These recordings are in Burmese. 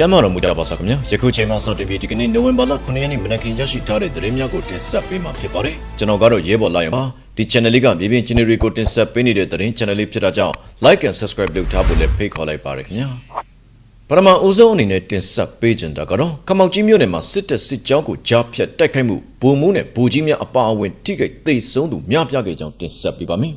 ကျမ်းမာတော်မူကြပါစေခင်ဗျာယခုချိန်မှာစတင်ပြီးဒီကနေ့နိုဝင်ဘာလ9ရက်နေ့မနက်ခင်းရရှိထားတဲ့သတင်းများကိုတင်ဆက်ပေးမှာဖြစ်ပါတယ်ကျွန်တော်ကတော့ရဲဘော်လာရပါဒီ channel လေးကမြေပြင် channel တွေကိုတင်ဆက်ပေးနေတဲ့သတင်း channel လေးဖြစ်တာကြောင့် like and subscribe လုပ်ထားဖို့လည်းဖိတ်ခေါ်လိုက်ပါရခင်ဗျာပထမအဦးဆုံးအနေနဲ့တင်ဆက်ပေးကြတာကတော့ခမောက်ကြီးမြို့နယ်မှာစစ်တပ်စစ်ကြောင်းကိုကြားဖြတ်တိုက်ခိုက်မှုဗိုလ်မှူးနဲ့ဗိုလ်ကြီးများအပါအဝင်ထိခိုက်သိမ်းဆုံးသူများပြားခဲ့ကြောင်းတင်ဆက်ပေးပါမယ်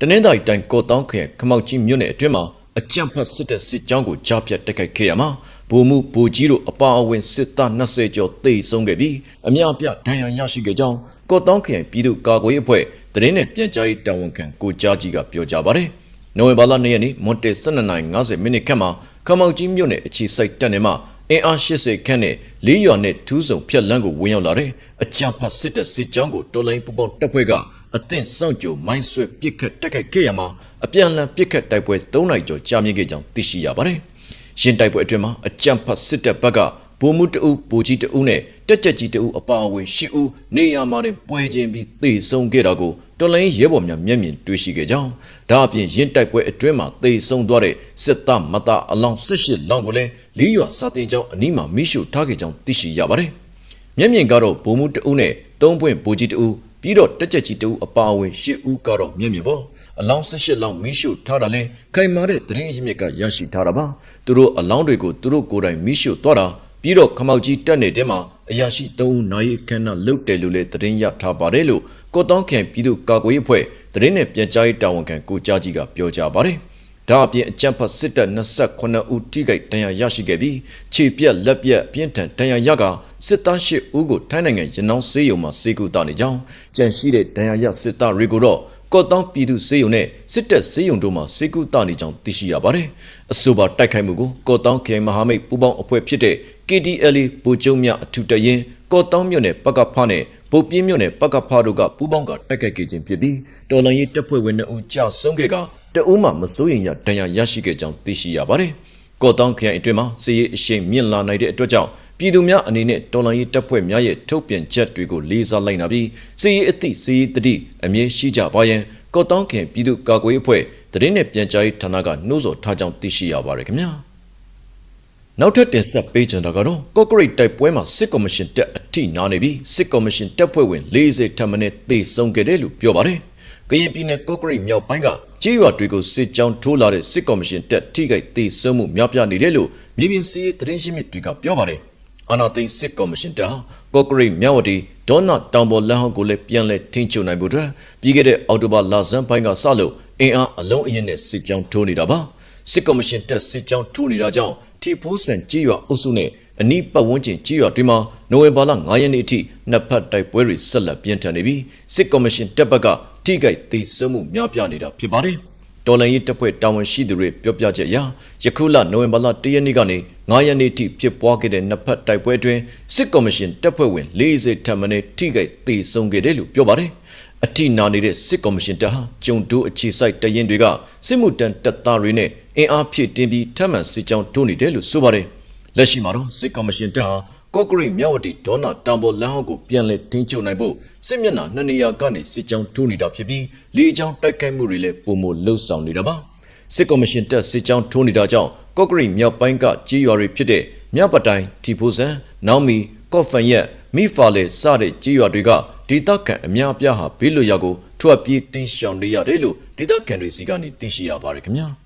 တနင်္သာရီတိုင်းကော့တောင်းခရိုင်ခမောက်ကြီးမြို့နယ်အတွင်းမှာအကြံဖတ်စစ်တပ်စစ်ကြောင်းကိုကြားဖြတ်တိုက်ခိုက်ခဲ့ရမှာ ဗိုလ်မှူးဗိုလ်ကြီးတို့အပါအဝင်စစ်သား20ကျော်သေဆုံးခဲ့ပြီးအများအပြားဒဏ်ရာရရှိခဲ့ကြောင်းကော့တောင်းခရိုင်ပြည်သူ့ကာကွယ်ရေးအဖွဲ့သတင်းနဲ့ပြန်ကြားရေးတာဝန်ခံကိုကြားကြီးကပြောကြားပါတယ်။နိုဝင်ဘာလ2ရက်နေ့မွန်တေ12:50မိနစ်ခန့်မှာခမောက်ကြီးမြို့နယ်အခြေစိုက်တပ်နယ်မှအင်အား80ခန့်နဲ့လေးရွာနဲ့ထူးဆောင်ဖြတ်လန်းကိုဝင်ရောက်လာတဲ့အကြမ်းဖက်စစ်တပ်စစ်ကြောင်းကိုတော်လိုင်းပူပေါင်းတပ်ဖွဲ့ကအသင့်စောင့်ကြိုမိုင်းဆွဲပစ်ခတ်တိုက်ခိုက်ခဲ့ရမှာအပြန်အလှန်ပစ်ခတ်တိုက်ပွဲ3နိုင်ကျော်ကြာမြင့်ခဲ့ကြောင်းသိရှိရပါတယ်။ ရှင်းတိုက်ပွဲအတွင်းမှာအကြမ်းဖက်စစ်တပ်ဘက်ကဗိုလ်မှူးတအုပ်ဗိုလ်ကြီးတအုပ်နဲ့တက်ကြက်ကြီးတအုပ်အပါအဝင်၈ဦးနေရာမှာတင်ပွဲချင်းပြီးသေဆုံးခဲ့တာကိုတော်လိုင်းရဲဘော်များမျက်မြင်တွေ့ရှိခဲ့ကြောင်းဒါအပြင်ရင်းတိုက်ပွဲအတွင်းမှာသေဆုံးသွားတဲ့စစ်သားမသားအလောင်း၁၈လောင်းကိုလည်းလေးရွာစာတင်ကျောင်းအနီးမှာမိရှုထားခဲ့ကြောင်းသိရှိရပါတယ်။မျက်မြင်ကတော့ဗိုလ်မှူးတအုပ်နဲ့သုံးပွင့်ဗိုလ်ကြီးတအုပ်ပြီးတော့တက်ကြက်ကြီးတအုပ်အပါအဝင်၈ဦးကတော့မျက်မြင်ပေါ့ အလောင်း၁၈လောင်းမိရှုထားတာလဲခိုင်မာတဲ့သတင်းရင်းမြစ်ကရရှိထားတာပါသူတို့အလောင်းတွေကိုသူတို့ကိုယ်တိုင်မိရှုသွားတာပြီးတော့ခမောက်ကြီးတက်နေတဲ့မှာအရာရှိ၃ဦးနိုင်အခမ်းအနားလုပ်တယ်လို့လည်းသတင်းရထားပါတယ်လို့ကော့တောင်းခင်ပြည်သူ့ကာကွယ်ရေးအဖွဲ့သတင်းနဲ့ပြန်ကြားရေးတာဝန်ခံကိုကြားကြီးကပြောကြားပါတယ်ဒါအပြင်အကြံဖတ်စစ်တပ်28ဦးထိခိုက်ဒဏ်ရာရရှိခဲ့ပြီးခြေပြက်လက်ပြက်ပြင်းထန်ဒဏ်ရာရကစစ်သား8ဦးကိုထိုင်းနိုင်ငံရနောင်းဆေးရုံမှာစေကူတာနေကြောင်းကြန့်ရှိတဲ့ဒဏ်ရာရစစ်သားတွေကိုတော့ ကော့တောင်းပြည်သူစေယုံနဲ့စစ်တပ်စေယုံတို့မှစေကူတာနေကြောင်းသိရှိရပါတယ်။အဆိုပါတိုက်ခိုက်မှုကိုကော့တောင်းခရိုင်မဟာမိတ်ပူးပေါင်းအဖွဲ့ဖြစ်တဲ့ KDLA ဗိုလ်ချုပ်များအထူးတရင်ကော့တောင်းမြို့နယ်ပကဖနဲ့ဗိုလ်ပြင်းမြို့နယ်ပကဖတို့ကပူးပေါင်းကတိုက်ခိုက်ခဲ့ခြင်းဖြစ်ပြီးတော်လန်ရေးတပ်ဖွဲ့ဝင်2ဦးကြာဆုံးခဲ့ကတအုံးမှမစိုးရင်ရဒဏ်ရာရရှိခဲ့ကြောင်းသိရှိရပါတယ်။ ကော့တောင်းခရိုင်အတွင်းမှာစစ်ရေးအရှိန်မြင့်လာနိုင်တဲ့အတွက်ကြောင့်ပြည်သူများအနေနဲ့တော်လှန်ရေးတပ်ဖွဲ့များရဲ့ထုတ်ပြန်ချက်တွေကိုလေးစားလိုက်နာပြီးစီရေးအသည့်စီရေးတတိအမြဲရှိကြပါရန်ကော့တောင်းခင်ပြည်သူ့ကာကွယ်ရေးအဖွဲ့တရင်နဲ့ပြန်ကြားရေးဌာနကနှိုးဆော်ထားကြောင်းသိရှိရပါတယ်ခင်ဗျာနောက်ထပ်တင်ဆက်ပေးချင်တာကတော့ကော့ဂရိတ်တိုက်ပွဲမှာစစ်ကော်မရှင်တက်အထိနာနေပြီးစစ်ကော်မရှင်တက်ဖွဲ့ဝင်40ထပ်မံနဲ့တေဆုံးခဲ့တယ်လို့ပြောပါတယ် ကရင်ပြည်နယ်ကော့ဂရိတ်မြောက်ပိုင်းကကြေးရွာတွေကိုစစ်ကြောင်းထိုးလာတဲ့စစ်ကော်မရှင်တက်ထိခိုက်တေဆုံးမှုများပြားနေတယ်လို့မြေပြင်စီးရေးသတင်းရှင်းမြစ်တွေကပြောပါတယ်အာနာသိန်းစစ်ကော်မရှင်တာကော့ဂရိတ်မြောက်ဝတီဒေါနာတောင်ပေါ်လမ်းဟောင်းကိုလည်းပြန်လည်ထိန်းချုပ်နိုင်ဖို့အတွက်ပြီးခဲ့တဲ့အောက်တိုဘာလဆန်းပိုင်းကစလို့အင်အားအလုံးအရင်နဲ့စစ်ကြောင်းထိုးနေတာပါစစ်ကော်မရှင်တက်စစ်ကြောင်းထိုးနေတာကြောင့်ထီဖိုးဆန်ကြီးရွာအုပ်စုနဲ့အနီးပတ်ဝန်းကျင်ကြီးရွာတွေမှာနိုဝင်ဘာလ9ရက်နေ့အထိနှစ်ဖက်တိုက်ပွဲတွေဆက်လက်ပြင်းထန်နေပြီးစစ်ကော်မရှင်တက်ဘက်က ထိခိုက်သေးဆုံးမှုများပြားနေတာဖြစ်ပါတယ်တော်လန်ရေးတပ်ဖွဲ့တာဝန်ရှိသူတွေပြောပြချက်အရယခုလနိုဝင်ဘာလ1ရက်နေ့ကနေ9ရက်နေ့ထိဖြစ်ပွားခဲ့တဲ့နှစ်ဖက်တိုက်ပွဲအတွင်းစစ်ကော်မရှင်တပ်ဖွဲ့ဝင်40ထပ်မံထိခိုက်သေဆုံးခဲ့တယ်လို့ပြောပါတယ်။အထိနာနေတဲ့စစ်ကော်မရှင်တပ်ဟာကျုံတိုးအခြေစိုက်တရင်တွေကစစ်မှုတန်းတပ်သားတွေနဲ့အင်အားဖြည့်တင်းပြီးထပ်မံစစ်ကြောင်းထိုးနေတယ်လို့ဆိုပါတယ်။လက်ရှိမှာတော့စစ်ကော်မရှင်တပ်ဟာ ကော့ဂရိတ်မြောက်ဝတီဒေါနာတောင်ပေါ်လမ်းဟောင်းကိုပြန်လည်ထိန်းချုပ်နိုင်ဖို့စစ်မျက်နှာနှစ်နေရာကနေစစ်ကြောင်းထိုးနေတာဖြစ်ပြီးလေကြောင်းတိုက်ခိုက်မှုတွေလည်းပုံမလှုပ်ဆောင်နေတာပါစစ်ကော်မရှင်တပ်စစ်ကြောင်းထိုးနေတာကြောင့်ကော့ဂရိတ်မြောက်ပိုင်းကကြေးရွာတွေဖြစ်တဲ့မြပတိုင်တီဖိုဆန်နောင်မီကော့ဖန်ရက်မိဖာလေစတဲ့ကြေးရွာတွေကဒေသခံအများအပြားဟာဘေးလွတ်ရာကိုထွက်ပြေးတင်းရှောင်နေရတယ်လို့ဒေသခံတွေစီကနေသိရှိရပါတယ်ခင်ဗျာ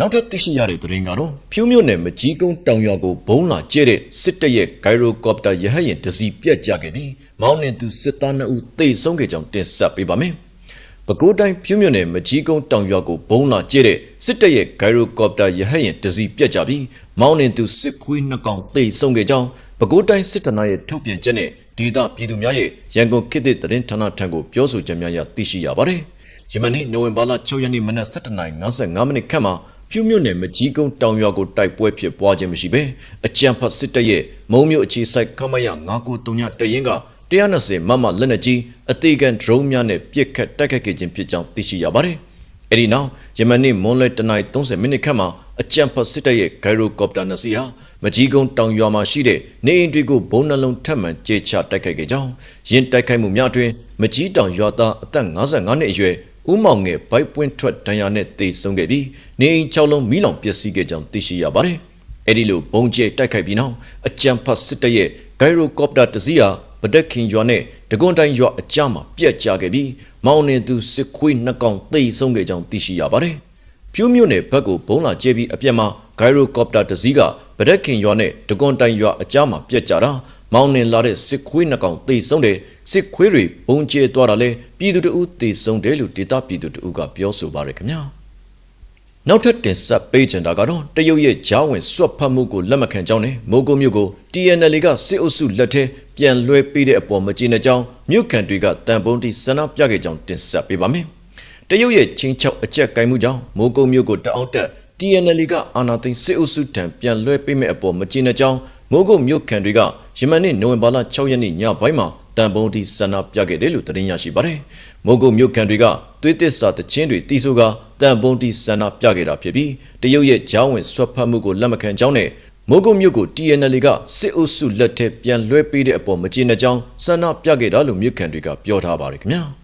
နောက်ထပ်သိရှိရတဲ့သတင်းကတော့ဖြူးမြို့နယ်မကြီးကုန်းတောင်ရွာကိုဘုံလာကျဲတဲ့စစ်တပ်ရဲ့ဂိုင်ရိုကော်ပတာရဟတ်ယာဉ်တစ်စီးပြတ်ကျခဲ့ပြီးမောင်းနှင်သူစစ်သား2ဦးသေဆုံးခဲ့ကြောင်းတင်ဆက်ပေးပါမယ်။ပဲခူးတိုင်းဖြူးမြို့နယ်မကြီးကုန်းတောင်ရွာကိုဘုံလာကျဲတဲ့စစ်တပ်ရဲ့ဂိုင်ရိုကော်ပတာရဟတ်ယာဉ်တစ်စီးပြတ်ကျပြီးမောင်းနှင်သူစစ်ခွေးနှစ်ကောင်သေဆုံးခဲ့ကြောင်းပဲခူးတိုင်းစစ်တပ်ရဲ့ထုတ်ပြန်ချက်နဲ့ဒေသပြည်သူများရဲ့ရန်ကုန်ခေတ်သစ်သတင်းဌာနထံကိုပြောဆိုချက်များရသိရှိရပါတယ်။ယမနေ့နိုဝင်ဘာလ6ရက်နေ့မနက်7:55မိနစ်ခန့်မှာ ဖြူးမြို့နယ်မကြီးကုန်းတောင်ရွာကိုတိုက်ပွဲဖြစ်ပွားခြင်းမရှိဘဲအကြံဖတ်စစ်တပ်ရဲ့မုံမြို့အခြေစိုက်ခမရ993တရင်က120မမလက်နက်ကြီးအသေးခံဒရုန်းများနဲ့ပစ်ခတ်တိုက်ခတ်ခဲ့ခြင်းဖြစ်ကြောင်းသိရှိရပါတယ်။အဲဒီနောက်ယမန်နေ့မွန်းလွဲ9:30မိနစ်ခန့်မှာအကြံဖတ်စစ်တပ်ရဲ့ဂိုင်ရိုကော်ပတာနှစ်စီးဟာမကြီးကုန်းတောင်ရွာမှာရှိတဲ့နေအိမ်တွေကိုဘုံနှလုံးထပ်မံကျေချတိုက်ခိုက်ခဲ့ကြောင်းယင်းတိုက်ခိုက်မှုများအတွင်မကြီးတောင်ရွာသားအသက်55နှစ်အရွယ် ဦးမောင်ငယ်ဘိုက်ပွင့်ထွက်ဒဏ်ရာနဲ့တေဆုံးခဲ့ပြီးနေအိမ်6လုံးမိလောင်ပျက်စီးခဲ့ကြောင်းသိရှိရပါတယ်။အဲ့ဒီလိုဘုံကျဲတိုက်ခိုက်ပြီးနောက်အကြံဖတ်စစ်တပ်ရဲ့ဂိုင်ရိုကော်ပတာတစ်စီးဟာဗဒက်ခင်ရွာနဲ့ဒဂွန်တိုင်းရွာအကြားမှာပြက်ကျခဲ့ပြီးမောင်နေသူစစ်ခွေးနှစ်ကောင်သိမ်းဆုံးခဲ့ကြောင်းသိရှိရပါတယ်။ဖြူးမြို့နယ်ဘက်ကိုဘုံလာကျဲပြီးအပြက်မှာဂိုင်ရိုကော်ပတာတစ်စီးကဗဒက်ခင်ရွာနဲ့ဒဂွန်တိုင်းရွာအကြားမှာပြက်ကျတာ မောင်နေလာတဲ့စစ်ခွေးနှစ်ကောင်သိမ်းဆုံးတယ်စစ်ခွေးတွေဘုံကျဲသွားတာလဲပြည်သူတအုပ်သိမ်းဆုံးတယ်လို့ဒေတာပြည်သူတအုပ်ကပြောဆိုပါရခင်ဗျာ။နောက်ထပ်တင်ဆက်ပေးချင်တာကတော့တရုတ်ရဲ့ဂျားဝင်စွတ်ဖတ်မှုကိုလက်မခံကြောင်းနဲ့မိုးကုတ်မြို့ကို TNL ကစစ်အုပ်စုလက်ထဲပြန်လွှဲပေးတဲ့အပေါ်မကျေနပ်ကြောင်းမြို့ခံတွေကတန်ပုံးတီဆန္ဒပြခဲ့ကြောင်းတင်ဆက်ပေးပါမယ်။တရုတ်ရဲ့ချင်းချောက်အကြက်ကိုင်မှုကြောင့်မိုးကုတ်မြို့ကိုတအောင်တက် TNL ကအာဏာသိမ်းစစ်အုပ်စုထံပြန်လွှဲပေးမဲ့အပေါ်မကျေနပ်ကြောင်း မိုးကုတ်မြို့ခံတွေကယမန်နေ့နိုဝင်ဘာလ6ရက်နေ့ညပိုင်းမှာတန်ပုံးတီဆန္ဒပြခဲ့တယ်လို့သတင်းရရှိပါတယ်။မိုးကုတ်မြို့ခံတွေကသွေးသစ္စာတချင်းတွေတီးဆိုကတန်ပုံးတီဆန္ဒပြခဲ့တာဖြစ်ပြီးတရုတ်ရဲ့ဂျားဝင်ဆွတ်ဖတ်မှုကိုလက်မခံကြောင်းနဲ့မိုးကုတ်မြို့ကို TNL ကစစ်အုပ်စုလက်ထက်ပြန်လွှဲပေးတဲ့အပေါ်မကျေနပ်ကြောင်းဆန္ဒပြခဲ့တာလို့မြို့ခံတွေကပြောထားပါတယ်ခင်ဗျာ။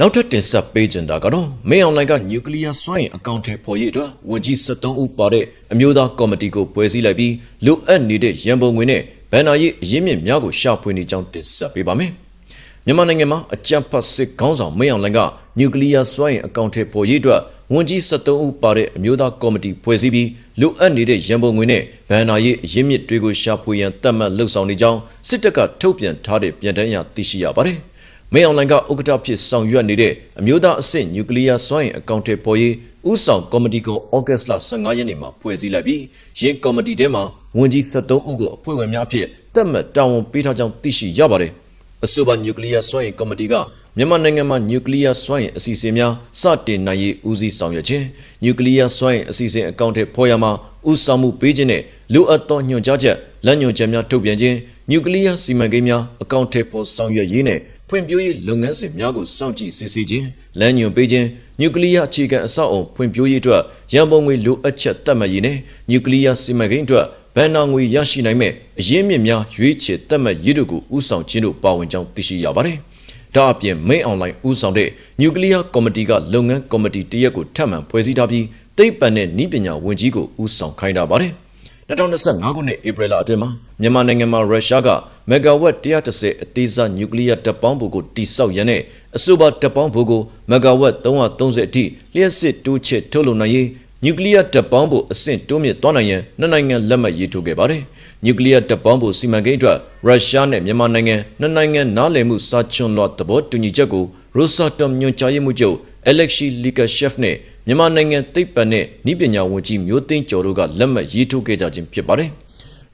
နောက်ထပ်တင်ဆက်ပေးကြတာကတော့မင်းအောင်လှိုင်ကနျူကလ িয়ার စွမ်းအင်အကောင့်ထဲပေါ်ရေးအတွက်ဝန်ကြီး73ဦးပါတဲ့အမျိုးသားကော်မတီကိုဖွဲ့စည်းလိုက်ပြီးလိုအပ်နေတဲ့ရန်ပုံငွေနဲ့ဗန်နာရေးအရင်းမြစ်များကိုရှာဖွေနေကြောင်းတင်ဆက်ပေးပါမယ်။မြန်မာနိုင်ငံမှာအကြံဖတ်စစ်ခေါင်းဆောင်မင်းအောင်လှိုင်ကနျူကလ িয়ার စွမ်းအင်အကောင့်ထဲပေါ်ရေးအတွက်ဝန်ကြီး73ဦးပါတဲ့အမျိုးသားကော်မတီဖွဲ့စည်းပြီးလိုအပ်နေတဲ့ရန်ပုံငွေနဲ့ဗန်နာရေးအရင်းမြစ်တွေကိုရှာဖွေရန်တတ်မှတ်လှုပ်ဆောင်နေကြောင်းစစ်တပ်ကထုတ်ပြန်ထားတဲ့ပြန်တမ်းရသိရှိရပါတယ်။ မင်းအောင်လှိုင်ကဥက္ကဋ္ဌဖြစ်ဆောင်ရွက်နေတဲ့အမျိုးသားအဆင့်နျူကလ িয়ার စွမ်းအင်အကောင့်ထဲပေါ်ရေးဥဆောင်ကော်မတီကိုဩဂတ်စ်လ15ရက်နေ့မှာဖွဲ့စည်းလိုက်ပြီးရင်းကော်မတီထဲမှာဝန်ကြီး73ဦးကိုအဖွဲ့ဝင်များအဖြစ်တတ်မှတ်တာဝန်ပေးထားကြောင်းသိရှိရပါတယ်။အဆိုပါနျူကလ িয়ার စွမ်းအင်ကော်မတီကမြန်မာနိုင်ငံမှာနျူကလ িয়ার စွမ်းအင်အစီအစဉ်များစတင်နိုင်ရေးဦးစီးဆောင်ရွက်ခြင်းနျူကလ িয়ার စွမ်းအင်အစီအစဉ်အကောင့်ထဲပေါ်ရမှာဥဆောင်မှုပေးခြင်းနဲ့လိုအပ်သောညွှန်ကြားချက်လက်ညွှန်ချက်များထုတ်ပြန်ခြင်းနျူကလ িয়ার စီမံကိန်းများအကောင့်ထဲပေါ်ဆောင်ရွက်ရေးနဲ့ ဖွံ့ဖြိုးရေးလုပ်ငန်းစဉ်များကိုစောင့်ကြည့်စစ်ဆေးခြင်းလမ်းညွှန်ပေးခြင်းနျူကလ িয়ার အခြေခံအဆောက်အုံဖွံ့ဖြိုးရေးအတွက်ရန်ပုံငွေလိုအပ်ချက်တတ်မှတ်ရေးနဲ့နျူကလ িয়ার စီမံကိန်းအတွက်ဗန်နာငွေရရှိနိုင်မဲ့အရင်းမြစ်များရွေးချယ်တတ်မှတ်ရေးတို့ကိုဥဆောင်ခြင်းတို့ပါဝင်ကြောင်းသိရှိရပါတယ်။ဒါအပြင်မိန်အွန်လိုင်းဥဆောင်တဲ့နျူကလ িয়ার ကော်မတီကလုပ်ငန်းကော်မတီတရက်ကိုထပ်မံဖွဲ့စည်းထားပြီးသိပ္ပံနဲ့ဤပညာဝန်ကြီးကိုဥဆောင်ခိုင်းတာပါတယ်။2025ခုနှစ်ဧပြီလအတွင်းမှာ မြန်မာနိုင်ငံမှာရုရှားကမဂါဝက်130အသေးစားနျူကလ িয়ার တပ်ပေါင်းဖို့ကိုတိစောက်ရန်နဲ့အဆိုပါတပ်ပေါင်းဖို့ကိုမဂါဝက်330အထိလျှက်စစ်တိုးချဲ့ထုတ်လုပ်နိုင်ရေးနျူကလ িয়ার တပ်ပေါင်းဖို့အဆင့်တိုးမြင့်သွားနိုင်ရန်နှစ်နိုင်ငံလက်မှတ်ရေးထိုးခဲ့ပါတယ်။နျူကလ িয়ার တပ်ပေါင်းဖို့စီမံကိန်းအတွက်ရုရှားနဲ့မြန်မာနိုင်ငံနှစ်နိုင်ငံနားလည်မှုစာချွန်လွှာသဘောတူညီချက်ကိုရိုဆာတမ်ညွန်ကြားရေးမှူးချုပ်အလက်ရှိလီကာရှက်ဖ်နဲ့မြန်မာနိုင်ငံသိပ္ပံနဲ့ဤပညာဝန်ကြီးမျိုးသိန်းကျော်တို့ကလက်မှတ်ရေးထိုးခဲ့ကြခြင်းဖြစ်ပါတယ်။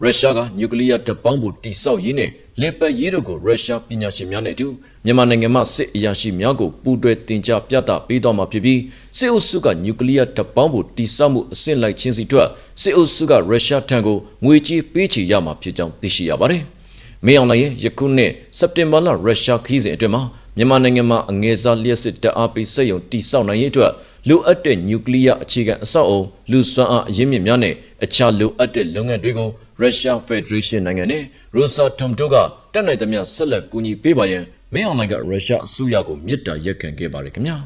ရုရှားကနျူကလ িয়ার တပ်ပေါင်းဖို့တိစောက်ရေးနဲ့လင်ပတ်ရေးတို့ကိုရုရှားပညာရှင်များနဲ့အတူမြန်မာနိုင်ငံမှစစ်အရာရှိများကိုပူးတွဲတင်ကြားပြသပေးသွားမှာဖြစ်ပြီးစစ်အုပ်စုကနျူကလ িয়ার တပ်ပေါင်းဖို့တိစောက်မှုအဆင့်လိုက်ချင်းစီအတွက်စစ်အုပ်စုကရုရှားထံကိုငွေကြေးပေးချေရမှာဖြစ်ကြောင်းသိရှိရပါတယ်။မင်းအောင်လှိုင်ရဲ့ယခုနှစ်စက်တင်ဘာလရုရှားခီးစဉ်အတွင်းမှာ မြန်မာနိုင်ငံမှာအငယ်စားလျှက်စစ်တပ်အားပေးစက်ရုံတိစောက်နိုင်ရေးအတွက်လိုအပ်တဲ့နျူကလ িয়ার အခြေခံအဆောက်အုံလူစွမ်းအားအရင်းမြစ်များနဲ့အခြားလိုအပ်တဲ့လုပ်ငန်းတွေကိုရုရှားဖက်ဒရေးရှင်းနိုင်ငံနဲ့ရိုဆာတမ်တို့ကတက်နိုင်သမျှဆက်လက်ကူညီပေးပါရန်မင်းအောင်လှိုင်ကရုရှားအစိုးရကိုမြစ်တာရက်ခံခဲ့ပါတယ်ခင်ဗျာ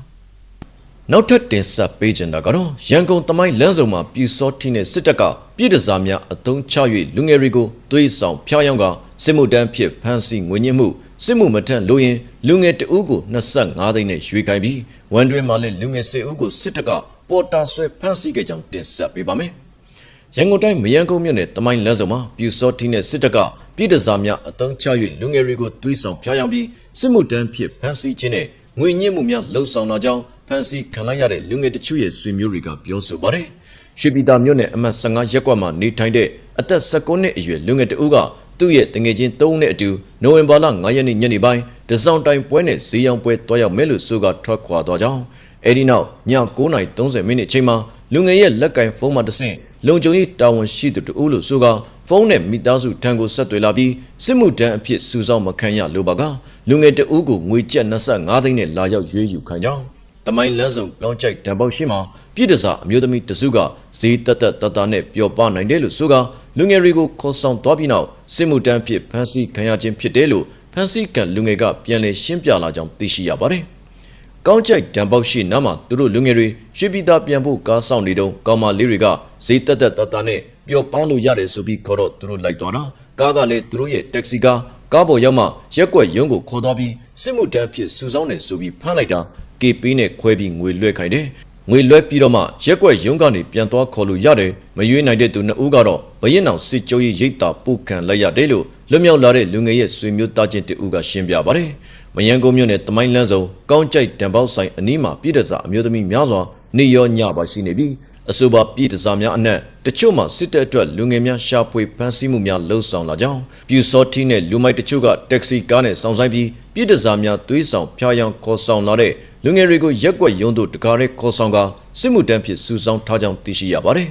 နောက်ထပ်တင်ဆက်ပေးချင်တာကတော့ရန်ကုန်တမိုင်းလမ်းစုံမှာပြူစောထိတဲ့စစ်တပ်ကပြည်တစားများအုံချ၍လူငယ်တွေကိုသွေးဆောင်ဖျားယောင်းကစစ်မှုတန်းဖြစ်ဖမ်းဆီးငွေညှစ်မှု စစ်မှုမထန့်လို့ရင်လူငယ်တအုပ်ကို25သိန်းနဲ့ရွေးခိုင်းပြီးဝန်တွင်မှာလည်းလူငယ်10ဦးကိုစစ်တပ်ကပေါ်တာဆွဲဖမ်းဆီးခဲ့ကြောင်းတင်ဆက်ပေးပါမယ်။ရန်ကုန်တိုင်းမရန်ကုန်မြို့နယ်တမိုင်းလမ်းစုံမှာပြူစောတိနဲ့စစ်တပ်ကပြည်တစားများအုံချ၍လူငယ်တွေကိုသွေးဆောင်ဖျားယောင်းပြီးစစ်မှုတန်းဖြစ်ဖမ်းဆီးခြင်းနဲ့ငွေညှစ်မှုများလှုံ့ဆော်တာကြောင့်ဖမ်းဆီးခံလိုက်ရတဲ့လူငယ်တချို့ရဲ့ဆွေမျိုးတွေကပြောဆိုပါတယ်။ရွှေပြည်သာမြို့နယ်အမှတ်15ရပ်ကွက်မှာနေထိုင်တဲ့အသက်19နှစ်အရွယ်လူငယ်တဦးက သူ့ရဲ့တငယ်ချင်း၃ဦးနဲ့အတူနိုဝင်ဘာလ9ရက်နေ့ညနေပိုင်းတစောင်းတိုင်ပွဲနဲ့ဈေးရောင်းပွဲတွားရောက်မယ်လို့ဆိုကထွက်ခွာသွားကြောင်းအဲဒီနောက်ည9:30မိနစ်အချိန်မှာလူငယ်ရဲ့လက်ကင်ဖုန်းမှာတဆင့်လုံခြုံရေးတာဝန်ရှိသူတဦးလို့ဆိုကဖုန်းနဲ့မိသားစုထံကိုဆက်သွယ်လာပြီးစစ်မှုတန်းအဖြစ်စူဆောင်းမခံရလို့ပါကလူငယ်တဦးကိုငွေကျပ်25သိန်းနဲ့လာရောက်ရွေးယူခံကြောင်း တမိုင်းလန်းစုံကောင်းကြိုက်တံပေါက်ရှိမှာပြည်တစားအမျိုးသမီးတစုကဈေးတက်တက်တတနဲ့ပျော်ပါနိုင်တယ်လို့ဆိုကလူငယ်တွေကိုခေါ်ဆောင်သွားပြီးနောက်စစ်မှုတန်းဖြစ်ဖမ်းဆီးခံရခြင်းဖြစ်တယ်လို့ဖမ်းဆီးခံလူငယ်ကပြန်လည်ရှင်းပြလာကြောင်းသိရှိရပါတယ်။ဩကောင်းကြိုက်တံပေါက်ရှိနားမှာသူတို့လူငယ်တွေရွှေပြည်သားပြန်ဖို့ကားဆောင်နေတုန်းကောင်မလေးတွေကဈေးတက်တက်တတ်တာနဲ့ပျော်ပန်းလို့ရတယ်ဆိုပြီးခေါ်တော့သူတို့လိုက်သွားတာကားကလည်းသူတို့ရဲ့တက္ကစီကားကားပေါ်ရောက်မှရက်ကွက်ရုံးကိုခေါ်သွားပြီးစစ်မှုတန်းဖြစ်စုဆောင်းတယ်ဆိုပြီးဖမ်းလိုက်တာ KP နဲ့ခွဲပြီးငွေလွှဲခိုင်းတယ်ငွေလွှဲပြီးတော့မှရက်ကွက်ရုံးကနေပြန်သွားခေါ်လို့ရတယ်မရွေးနိုင်တဲ့သူနှစ်ဦးကတော့ဘရင်အောင်စစ်ကြိုးရေးရိတ်တာပုခံလိုက်ရတယ်လို့လွတ်မြောက်လာတဲ့လူငယ်ရဲ့ဆွေမျိုးသားချင်းတဦးကရှင်းပြပါတယ်မယန်းကုန်းမြို့နယ်တမိုင်းလန်းစုံကောင်းကြိုက်တံပေါက်ဆိုင်အနီးမှာပြည်တစားအမျိုးသမီးများစွာနေရောညပါရှိနေပြီးအဆိုပါပြည်တစားများအနက်တချို့မှာစစ်တပ်အတွက်လူငယ်များရှာဖွေဖမ်းဆီးမှုများလှုံ့ဆော်လာကြောင်းပြူစောတီနဲ့လူမိုက်တချို့ကတက္ကစီကားနဲ့စောင့်ဆိုင်ပြီးပြည်တစားများသွေးဆောင်ဖျားယောင်ခေါ်ဆောင်လာတဲ့ လူငယ်တွေကိုရက်ကွက်ရုံးတို့တကားရဲခေါ်ဆောင်ကစစ်မှုတန်းဖြစ်စုဆောင်းထားကြောင်းသိရှိရပါတယ်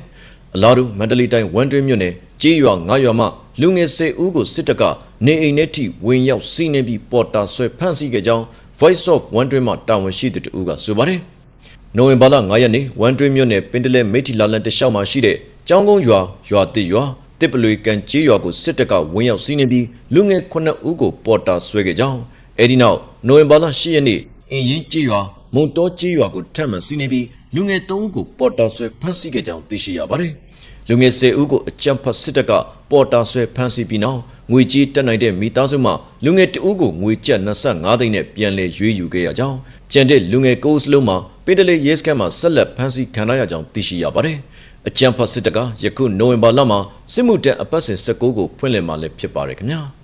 အလားတူမန္တလေးတိုင်းဝန်တွင်းမြို့နယ်ကြေးရွာငါးရွာမှလူငယ်စေဦးကိုစစ်တပ်ကနေအိမ်ထဲထိဝင်ရောက်စီးနှင်းပြီးပေါ်တာဆွဲဖမ်းဆီးခဲ့ကြောင်း Voice of Wondering မှတာဝန်ရှိသူတို့ကဆိုပါတယ်။နိုဝင်ဘာလ9ရက်နေ့ဝန်တွင်းမြို့နယ်ပင်တလဲမိထီလာလန်တလျှောက်မှာရှိတဲ့ကျောင်းကုန်းရွာရွာတစ်ရွာတစ်ပလွေကန်ကြေးရွာကိုစစ်တပ်ကဝင်ရောက်စီးနှင်းပြီးလူငယ်9ဦးကိုပေါ်တာဆွဲခဲ့ကြောင်းအဲဒီနောက်နိုဝင်ဘာလ10ရက်နေ့ အင်ရင်ကြေးရွာမုံတော်ကြေးရွာကိုထပ်မံစီးနှင်းပြီးလူငယ်3ဦးကိုပေါ်တာဆွဲဖမ်းဆီးခဲ့ကြောင်းသိရှိရပါတယ်။လူငယ်10ဦးကိုအကြမ်းဖက်စစ်တပ်ကပေါ်တာဆွဲဖမ်းဆီးပြီးနောက်ငွေကြေးတက်နိုင်တဲ့မိသားစုမှလူငယ်တဦးကိုငွေကျပ်25သိန်းနဲ့ပြန်လည်ရွေးယူခဲ့ရကြောင်းကြံတဲ့လူငယ်9ဦးစလုံးမှာပင်တလေရဲစခန်းမှာဆက်လက်ဖမ်းဆီးခံရရကြောင်းသိရှိရပါတယ်။အကြမ်းဖက်စစ်တပ်ကယခုနိုဝင်ဘာလမှာစစ်မှုတန်းအပတ်စဉ်19ကိုဖွင့်လှစ်မှလည်းဖြစ်ပါတယ်ခင်ဗျာ။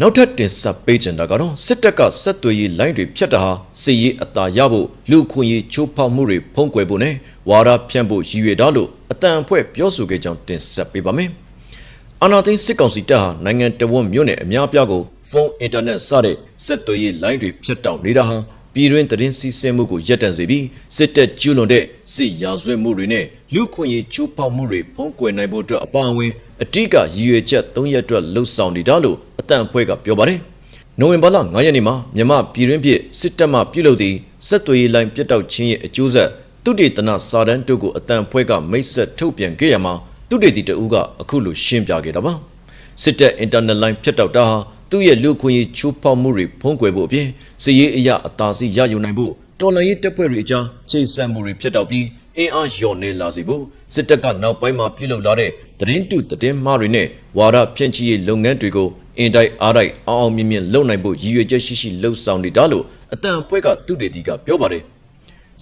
နောက်ထပ်တင်ဆက်ပေးချင်တာကတော့စစ်တပ်ကဆက်သွယ်ရေးလိုင်းတွေဖြတ်တာဟာစစ်ရေးအသာရဖို့လူခွင့်ရေးချိုးဖောက်မှုတွေဖုံးကွယ်ဖို့နဲ့ဝါဒဖြန့်ဖို့ရည်ရွယ်တာလို့အတန်အဖွဲ့ပြောဆိုခဲ့ကြောင်းတင်ဆက်ပေးပါမယ်။အာနာသိန်းစစ်ကောင်စီတပ်ဟာနိုင်ငံတော်ဝန်မြို့နယ်အများပြားကိုဖုန်းအင်တာနက်စတဲ့ဆက်သွယ်ရေးလိုင်းတွေဖြတ်တောက်နေတာဟာပြည်တွင်းသတင်းစီးဆင်းမှုကိုရပ်တန့်စေပြီးစစ်တပ်ကျူးလွန်တဲ့စစ်ရာဇဝတ်မှုတွေနဲ့လူခွင့်ရေးချိုးဖောက်မှုတွေဖုံးကွယ်နိုင်ဖို့အတွက်အပါအဝင် အတိကရည်ရွယ်ချက်၃ရက်အတွက်လှုပ်ဆောင်နေတာလို့အတန်အဖွဲ့ကပြောပါတယ်။နိုဝင်ဘာလ9ရက်နေ့မှာမြန်မာပြည်တွင်းပြည်စစ်တပ်မှပြုလုပ်သည့်စစ်သွေးရေးလိုင်းပြတ်တောက်ခြင်းရဲ့အကျိုးဆက်တုတေတနာစာတန်းတို့ကိုအတန်အဖွဲ့ကမိတ်ဆက်ထုတ်ပြန်ခဲ့ရမှာတုတေတီတဦးကအခုလိုရှင်းပြခဲ့တာပါ။စစ်တပ်အင်တာနက်လိုင်းဖြတ်တောက်တာဟာသူ့ရဲ့လူခွင့်ရေးချိုးဖောက်မှုတွေဖုံးကွယ်ဖို့အပြင်စစ်ရေးအရာအသာစီရယူနိုင်ဖို့တော်လှန်ရေးတပ်ဖွဲ့တွေအကြားချိတ်ဆက်မှုတွေဖြစ်တော့ပြီး အင်အားလျော့နေလာစေဖို့စစ်တပ်ကနောက်ပိုင်းမှာပြုလုပ်လာတဲ့သတင်းတုသတင်းမှားတွေနဲ့ဝါဒဖြန့်ချိရေးလုပ်ငန်းတွေကိုအင်တိုက်အားတိုက်အောင်အောင်မြင်မြင်လုပ်နိုင်ဖို့ရည်ရွယ်ချက်ရှိရှိလှုပ်ဆောင်နေတာလို့အတန်အဖွဲ့ကသူတေတီကပြောပါတယ်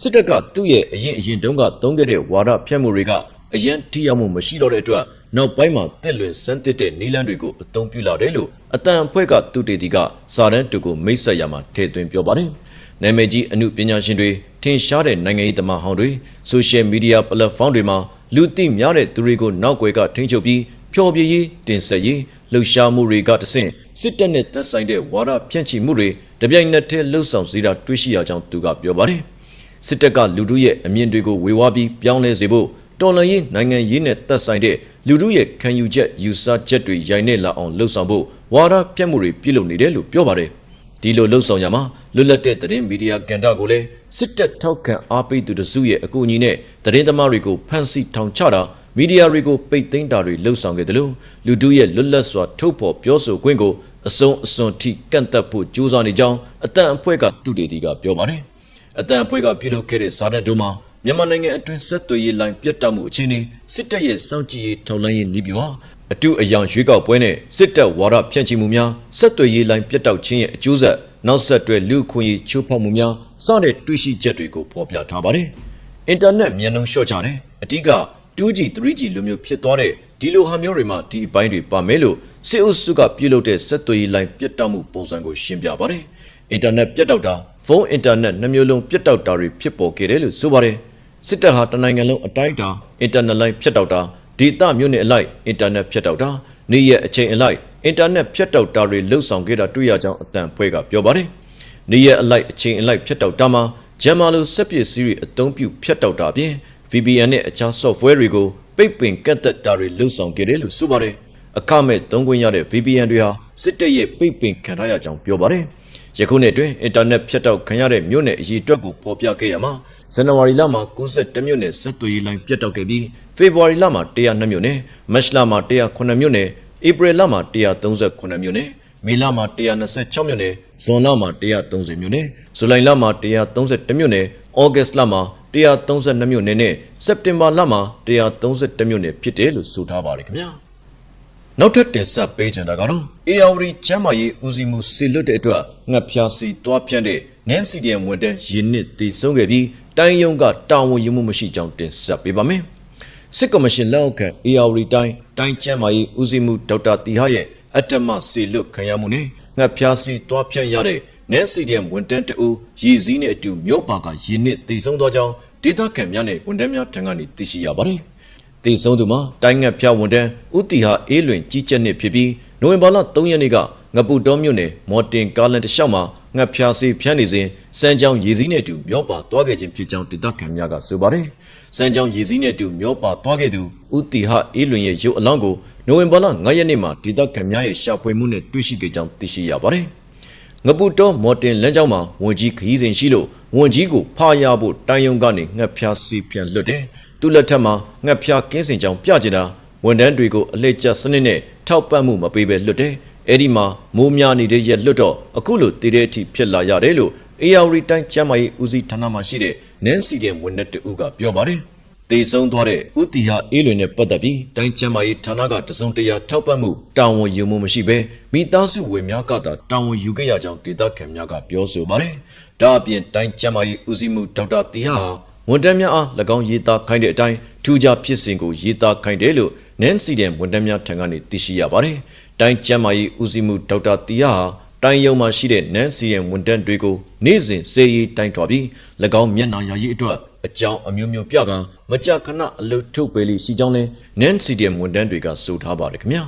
စစ်တပ်ကသူ့ရဲ့အရင်အရင်တုန်းကသုံးခဲ့တဲ့ဝါဒဖြန့်မှုတွေကအရင်ထိရောက်မှုမရှိတော့တဲ့အတွက်နောက်ပိုင်းမှာတက်လွင်စမ်းသစ်တဲ့နီလန်းတွေကိုအသုံးပြုလာတယ်လို့အတန်အဖွဲ့ကသူတေတီကစာတန်းတူကိုမိတ်ဆက်ရမှာထည့်သွင်းပြောပါတယ်။ နာမည်ကြီးအမှုပညာရှင်တွေထင်ရှားတဲ့နိုင်ငံရေးသမားဟောင်းတွေဆိုရှယ်မီဒီယာပလက်ဖောင်းတွေမှာလူသိများတဲ့သူတွေကိုနောက်ွယ်ကထိန်းချုပ်ပြီးဖျော်ဖြေရေးတင်ဆက်ရေးလှုပ်ရှားမှုတွေကတဆင့်စစ်တပ်နဲ့သက်ဆိုင်တဲ့ဝါဒဖြန့်ချိမှုတွေတပြိုင်နက်တည်းလှုပ်ဆောင်စေတာတွေ့ရှိရကြောင်းသူကပြောပါတယ်။စစ်တပ်ကလူတို့ရဲ့အမြင်တွေကိုဝေဝါးပြီးပြောင်းလဲစေဖို့တော်လှန်ရေးနိုင်ငံရေးနဲ့သက်ဆိုင်တဲ့လူတို့ရဲ့ခံယူချက်ယူဆချက်တွေရိုက်နေလာအောင်လှုံ့ဆော်ဖို့ဝါဒပြတ်မှုတွေပြုလုပ်နေတယ်လို့ပြောပါတယ်။ ဒီလိုလှုံ့ဆော်ရမှာလွတ်လပ်တဲ့သတင်းမီဒီယာကန်တာကိုလည်းစစ်တပ်ထောက်ခံအားပေးသူတစုရဲ့အကူအညီနဲ့သတင်းသမားတွေကိုဖမ်းဆီးထောင်ချတာမီဒီယာတွေကိုပိတ်သိမ်းတာတွေလှုံ့ဆော်ခဲ့တယ်လို့လူတို့ရဲ့လွတ်လပ်စွာထုတ်ဖော်ပြောဆိုခွင့်ကိုအစုံအစွန်ထိကန့်သက်ဖို့ကြိုးစားနေကြောင်းအတန်အဖွဲ့ကသူတေတီကပြောပါတယ်။အတန်အဖွဲ့ကပြုလုပ်ခဲ့တဲ့စာတမ်းတို့မှာမြန်မာနိုင်ငံအတွင်းဆက်သွယ်ရေးလိုင်းပြတ်တောက်မှုအခြေအနေစစ်တပ်ရဲ့စောင့်ကြည့်ရေးထောက်လှမ်းရေးနည်းဗျူဟာ အတူအယောင်ရွေးကောက်ပွဲနဲ့စစ်တပ်ဝါဒဖြန့်ချိမှုများဆက်သွယ်ရေးလိုင်းပြတ်တောက်ခြင်းရဲ့အကျိုးဆက်နောက်ဆက်တွဲလူခွင့်ရေးချိုးဖောက်မှုများစတဲ့တွေ့ရှိချက်တွေကိုဖော်ပြထားပါတယ်။အင်တာနက်မြန်နှုန်းလျှော့ချတယ်အဓိက 2G 3G လိုမျိုးဖြစ်သွားတဲ့ဒီလိုဟာမျိုးတွေမှာဒီအပိုင်းတွေပါမယ်လို့စစ်အုပ်စုကပြုလုပ်တဲ့ဆက်သွယ်ရေးလိုင်းပြတ်တောက်မှုပုံစံကိုရှင်းပြပါတယ်။အင်တာနက်ပြတ်တောက်တာဖုန်းအင်တာနက်နှမျိုးလုံးပြတ်တောက်တာတွေဖြစ်ပေါ်ခဲ့တယ်လို့ဆိုပါတယ်။စစ်တပ်ဟာတနိုင်ငံလုံးအတိုင်းအတာအင်တာနက်လိုင်းဖြတ်တောက်တာ ဒေတာမျိုးနဲ့အလိုက်အင်တာနက်ဖြတ်တောက်တာနေ့ရက်အချိန်အလိုက်အင်တာနက်ဖြတ်တောက်တာတွေလှုပ်ဆောင်ခဲ့တာတွေ့ရကြောင်းအတန်ဖွဲကပြောပါတယ်။နေ့ရက်အလိုက်အချိန်အလိုက်ဖြတ်တောက်တာမှာဂျမ်မာလိုစက်ပစ္စည်းတွေအသုံးပြုဖြတ်တောက်တာပြင် VPN နဲ့အခြား software တွေကိုပိတ်ပင်ကန့်သက်တာတွေလှုပ်ဆောင်ခဲ့တယ်လို့ဆိုပါတယ်။အခမဲ့သုံးခွင့်ရတဲ့ VPN တွေဟာစစ်တပ်ရဲ့ပိတ်ပင်ခံရကြောင်းပြောပါတယ်။ယခုနှစ်အတွင်းအင်တာနက်ဖြတ်တောက်ခံရတဲ့မြို့နယ်အရေးအတွက်ကိုဖော်ပြခဲ့ရမှာဇန်နဝါရီလမှာ92မြို့နယ်ဆက်သွယ်ရေးလိုင်းပြတ်တောက်ခဲ့ပြီးဖေဖော်ဝါရီလမှာ102မြို့နယ်မတ်လမှာ109မြို့နယ်ဧပြီလမှာ138မြို့နယ်မေလမှာ126မြို့နယ်ဇွန်လမှာ130မြို့နယ်ဇူလိုင်လမှာ131မြို့နယ်ဩဂတ်စ်လမှာ132မြို့နယ်နဲ့စက်တင်ဘာလမှာ131မြို့နယ်ဖြစ်တယ်လို့ဆိုထားပါတယ်ခင်ဗျာနောက်ထပ်တင်ဆက်ပေးချင်တာကတော့ AR ကျမ်းမာရေးဦးစီးမှုစီလွတ်တဲ့အတွက်ငှက်ဖျားစီတွားဖြန့်တဲ့ NCDM ဝန်တန်းရင်းနစ်တည်ဆုံးခဲ့ပြီး တိုင်းယုံကတာဝန်ယူမှုမရှိကြောင်းတင်ဆက်ပေးပါမယ်။စစ်ကော်မရှင်လက်အောက်ခံ AR တိုင်းတိုင်းကျမ်းမာရေးဦးစီးမှုဒေါက်တာတီဟာရဲ့အတ္တမစီလွတ်ခံရမှုနဲ့ငှက်ဖျားစီတွားဖြန့်ရတဲ့ NCDM ဝန်တန်းတအူရည်စည်းနဲ့အတူမြို့ပါကရင်းနစ်တည်ဆုံးသွားကြောင်းဒေသခံများနဲ့ဝန်တန်းများထံကနေသိရှိရပါတယ်။တည်ဆုံးသူမှာတိုင်းငှက်ဖျားဝန်တန်းဦးတီဟာအေးလွင်ကြီးကျက်နှစ်ဖြစ်ပြီးနိုဝင်ဘာလ3ရက်နေ့က ငပူတော်မြို့နယ်မော်တင်ကားလန်တစ်လျှောက်မှာငှက်ဖျားစီဖြန့်နေစဉ်စမ်းချောင်းရည်စည်းနဲ့အတူမြို့ပါသွားခဲ့ခြင်းဖြစ်ကြောင်းဒေသခံများကဆိုပါတယ်။စမ်းချောင်းရည်စည်းနဲ့အတူမြို့ပါသွားခဲ့သူဦးတီဟာအေးလွင်ရဲ့ရုပ်အလောင်းကိုနိုဝင်ဘာလ9ရက်နေ့မှာဒေသခံများရဲ့ရှာဖွေမှုနဲ့တွေ့ရှိခဲ့ကြောင်းသိရှိရပါတယ်။ငပူတော်မော်တင်လမ်းကြောင်းမှာဝန်ကြီးခရီးစဉ်ရှိလို့ဝန်ကြီးကိုဖားရဖို့တိုင်းယုံကနေငှက်ဖျားစီပြန်လွတ်တယ်။သူ့လက်ထက်မှာငှက်ဖျားကင်းစင်ကြောင်ပြကျင်တာဝန်တန်းတွေကိုအလှည့်ကျစနစ်နဲ့ထောက်ပံ့မှုမပေးဘဲလွတ်တယ်။ အဲ့ဒီမှာမိုးများနေတဲ့ရက်လွတ်တော့အခုလိုတည်တဲ့အထိဖြစ်လာရတယ်လို့ AR တိုင်းကျမ်းမာရေးဦးစီးဌာနမှာရှိတဲ့ Nancy တဲ့ဝန်ထမ်းတဦးကပြောပါတယ်။တေဆုံးသွားတဲ့ဥတီဟာအေးလွင်နဲ့ပတ်သက်ပြီးတိုင်းချမ်းမာရေးဌာနကတစုံတရာထောက်ပံ့မှုတာဝန်ယူမှုမရှိဘဲမိသားစုဝင်များကသာတာဝန်ယူခဲ့ရကြောင်းဒေသခံများကပြောဆိုပါတယ်။ဒါအပြင်တိုင်းချမ်းမာရေးဦးစီးမှုဒေါက်တာတီဟာဝန်တန်းများအား၎င်းရေးသားခိုင်းတဲ့အတိုင်းထူးခြားဖြစ်စဉ်ကိုရေးသားခိုင်းတယ်လို့နန်စီဒန်ဝန်တန်းများထံကနေသိရှိရပါတယ်။ တိုင်းချမ်းမာရေးဦးစီးမှုဒေါက်တာတီဟာတိုင်းရုံမှာရှိတဲ့နန်စီယန်ဝန်တန်းတွေကိုနေ့စဉ်စေရေးတိုင်းထွာပြီး၎င်းမျက်နှာယာရေးအတွက်အကြောင်းအမျိုးမျိုးပြကမကြခဏအလုထုတ်ပေးလိရှိကြောင်းလဲနန်စီဒီယန်ဝန်တန်းတွေကဆိုထားပါတယ်ခင်ဗျာ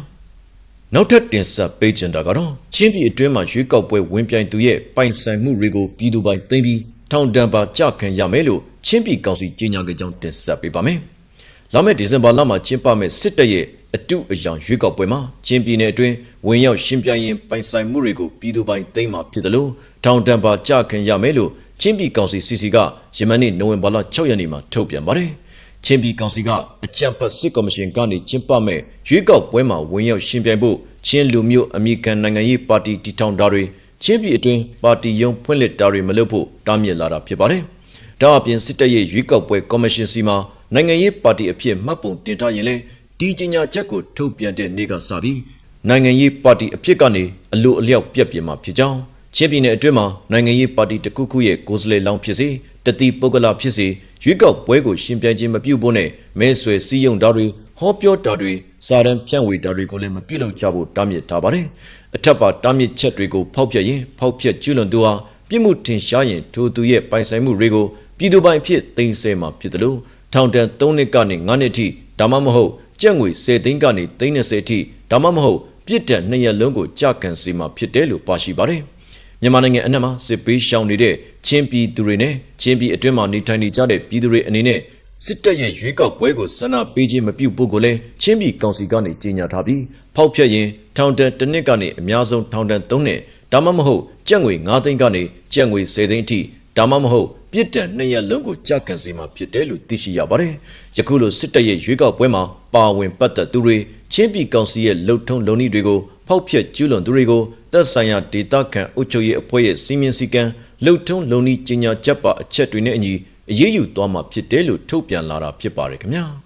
နောက်ထပ်တင်ဆက်ပေးချင်တာကတော့ချင်းပြည်အတွင်းမှာရွေးကောက်ပွဲဝင်ပြိုင်သူရဲ့ပိုင်ဆိုင်မှုတွေကိုပြည်သူပိုင်သိမ်းပြီးထောင်ဒဏ်ပါကြခံရမယ်လို့ချင်းပြည်ကောင်စီကြေညာခဲ့ကြောင်းတင်ဆက်ပေးပါမယ်လာမယ့်ဒီဇင်ဘာလမှာကျင်းပမယ့်စစ်တပ်ရဲ့ အတုအယောင်ရွေးကောက်ပွဲမှာချင်းပြည်နယ်အတွင်းဝင်ရောက်ရှင်ပြိုင်ရင်ပိုင်ဆိုင်မှုတွေကိုပြည်သူပိုင်သိမ်းမှာဖြစ်တယ်လို့ထောင်ဒဏ်ပါကြခံရမယ်လို့ချင်းပြည်ကောင်စီစီစီကယမန်နေ့နိုဝင်ဘာလ6ရက်နေ့မှာထုတ်ပြန်ပါတယ်။ချင်းပြည်ကောင်စီကအကြံဖတ်စစ်ကော်မရှင်ကနေကျင်းပမဲ့ရွေးကောက်ပွဲမှာဝင်ရောက်ရှင်ပြိုင်ဖို့ချင်းလူမျိုးအမေရိကန်နိုင်ငံရေးပါတီတည်ထောင်တာတွေချင်းပြည်အတွင်းပါတီရုံးဖွင့်လှစ်တာတွေမလုပ်ဖို့တားမြစ်လာတာဖြစ်ပါတယ်။ဒါအပြင်စစ်တပ်ရဲ့ရွေးကောက်ပွဲကော်မရှင်စီမှာနိုင်ငံရေးပါတီအဖြစ်မှတ်ပုံတင်ထားရင်လည်း ဒီကြေညာချက်ကိုထုတ်ပြန်တဲ့နေ့ကစပြီးနိုင်ငံရေးပါတီအဖြစ်ကနေအလိုအလျောက်ပြက်ပြင်းမှာဖြစ်ကြောင်းချင်းပြည်နယ်အတွင်းမှာနိုင်ငံရေးပါတီတစ်ခုခုရဲ့ကိုယ်စားလှယ်လောင်းဖြစ်စေတတိပုဂ္ဂလဖြစ်စေရွေးကောက်ပွဲကိုရှင်ပြိုင်ခြင်းမပြုဖို့နဲ့မဲဆွယ်စည်းရုံတာတွေဟောပြောတာတွေစာတမ်းဖြန့်ဝေတာတွေကိုလည်းမပြုလုပ်ကြဖို့တားမြစ်ထားပါတယ်အထက်ပါတားမြစ်ချက်တွေကိုဖောက်ဖျက်ရင်ဖောက်ဖျက်ကျူးလွန်သူဟာပြစ်မှုထင်ရှားရင်ထိုသူရဲ့ပိုင်ဆိုင်မှုတွေကိုပြည်သူပိုင်ဖြစ်သိမ်းဆည်းမှာဖြစ်တယ်လို့ထောင်ဒဏ်3နှစ်ကနေ9နှစ်ထိဒါမှမဟုတ် ကျပ်ငွေ10သိန်းကနေ30ထိဒါမှမဟုတ်ပြစ်ဒဏ်နှစ်ရက်လုံးကိုကြာကန်စီမှာဖြစ်တယ်လို့ပါရှိပါတယ်။မြန်မာနိုင်ငံအနှံ့မှာစစ်ပေးရှောင်နေတဲ့ချင်းပြည်သူတွေနဲ့ချင်းပြည်အတွင်းမှာနေထိုင်နေကြတဲ့ပြည်သူတွေအနေနဲ့စစ်တပ်ရဲ့ရွေးကောက်ပွဲကိုဆန္ဒပေးခြင်းမပြုဖို့ကိုလည်းချင်းပြည်ကောင်စီကနေကြေညာထားပြီးဖောက်ဖျက်ရင်ထောင်ဒဏ်တစ်နှစ်ကနေအများဆုံးထောင်ဒဏ်3နှစ်ဒါမှမဟုတ်ကျပ်ငွေ9သိန်းကနေကျပ်ငွေ10သိန်းအထိဒါမှမဟုတ် ပြစ်ဒဏ်နှစ်ရက်လုံးကိုကြာကန်စီမှာဖြစ်တယ်လို့သိရှိရပါတယ်။ယခုလိုစစ်တပ်ရဲ့ရွေးကောက်ပွဲမှာပါဝင်ပတ်သက်သူတွေချင်းပြည်ကောင်စီရဲ့လှုပ်ထုံးလုံနည်းတွေကိုဖောက်ဖျက်ကျူးလွန်သူတွေကိုသက်ဆိုင်ရာဒေသခံအုပ်ချုပ်ရေးအဖွဲ့ရဲ့စီမင်းစည်းကမ်းလှုပ်ထုံးလုံနည်းကြီးညာချက်ပါအချက်တွေနဲ့အညီအရေးယူသွားမှာဖြစ်တယ်လို့ထုတ်ပြန်လာတာဖြစ်ပါတယ်ခင်ဗျာ။